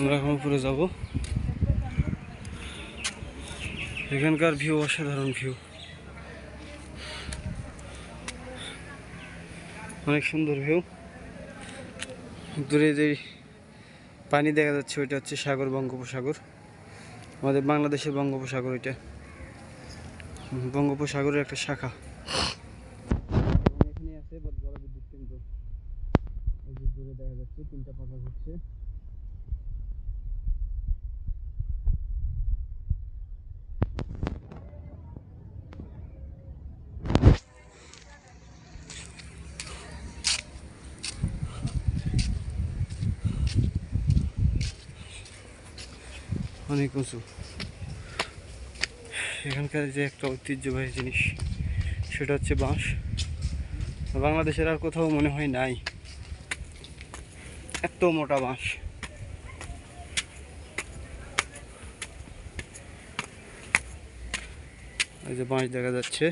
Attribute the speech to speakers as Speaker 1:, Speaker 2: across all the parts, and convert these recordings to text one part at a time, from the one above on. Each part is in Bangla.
Speaker 1: আমরা এখন উপরে যাব। এখানকার ভিউ অসাধারণ ভিউ অনেক সুন্দর ভিউ দূরে যে পানি দেখা যাচ্ছে, ওইটা হচ্ছে সাগর, বঙ্গোপসাগর। আমাদের বাংলাদেশের বঙ্গোপসাগর ওইটা। বঙ্গোপসাগরের একটা শাখা। এখানে আছে বড় বিদ্যুৎ কেন্দ্র। দূরে দেখা যাচ্ছে, তিনটা পাখা ঘুরছে। অনেক উঁচু। এখানকার যে একটা ঐতিহ্যবাহী জিনিস, সেটা হচ্ছে বাঁশ। বাংলাদেশের আর কোথাও মনে হয় নাই এত মোটা বাঁশ। এই যে বাঁশ দেখা যাচ্ছে।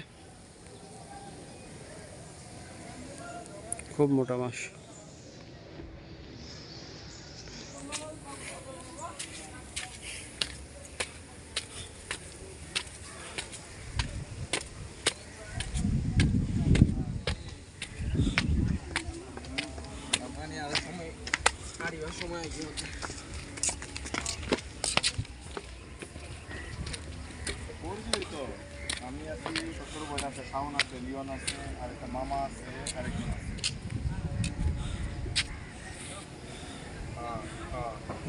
Speaker 1: খুব মোটা বাঁশ।
Speaker 2: পরিচিত তো। আমি আছি শ্বশুর বোন আছে শাওন আছে লিওন আছে আর একটা মামা আছে আরেকজন আছে।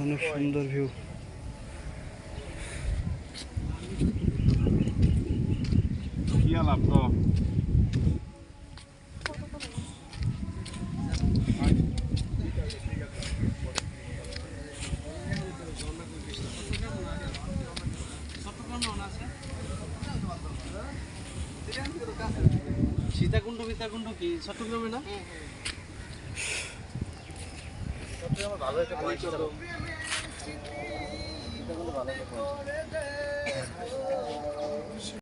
Speaker 1: অনেক সুন্দর ভিউ
Speaker 2: কি আলাপ তো?
Speaker 1: সীতাকুণ্ড বিতাকুণ্ড কি? চট্টগ্রামে না?
Speaker 2: ভালো একটা পয়েন্ট।